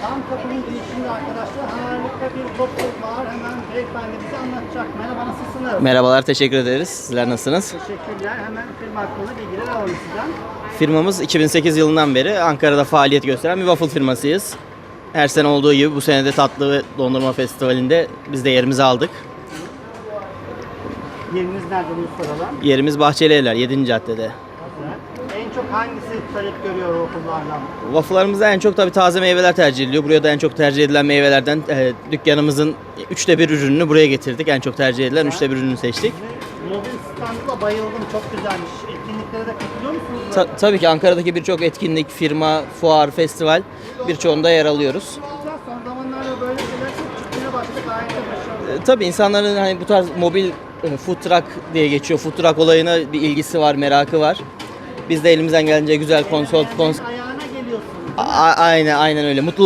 Tam kapının girişinde arkadaşlar harika bir waffle var. Hemen beyefendi bize anlatacak. Merhaba nasılsınız? Merhabalar, teşekkür ederiz. Sizler nasılsınız? Teşekkürler. Hemen firma hakkında bilgiler alalım sizden. Firmamız 2008 yılından beri Ankara'da faaliyet gösteren bir waffle firmasıyız. Her sene olduğu gibi bu sene de Tatlı ve Dondurma Festivali'nde biz de yerimizi aldık. Yeriniz nerede bunu soralım. Yerimiz Bahçeli Evler 7. caddede. Güzel. Çok hangisi talep görüyor waffle'lardan? Waffle'larımızda en çok tabii taze meyveler tercih ediliyor. Buraya da en çok tercih edilen meyvelerden e, dükkanımızın üçte bir ürününü buraya getirdik. En çok tercih edilen üçte bir ürünü seçtik. Mobil standına bayıldım. Çok güzelmiş. Etkinliklere de katılıyor musunuz? Ta- tabii ki Ankara'daki birçok etkinlik, firma, fuar, festival birçoğunda yer alıyoruz. Güzel. Son zamanlarda böyle şeyler çok çıkmaya başladı. Gayet de başarılı. E, Tabii insanların hani bu tarz mobil e, food truck diye geçiyor. Food truck olayına bir ilgisi var, merakı var. Biz de elimizden gelince güzel konsol, kons Ayağına. A- aynen aynen öyle. Mutlu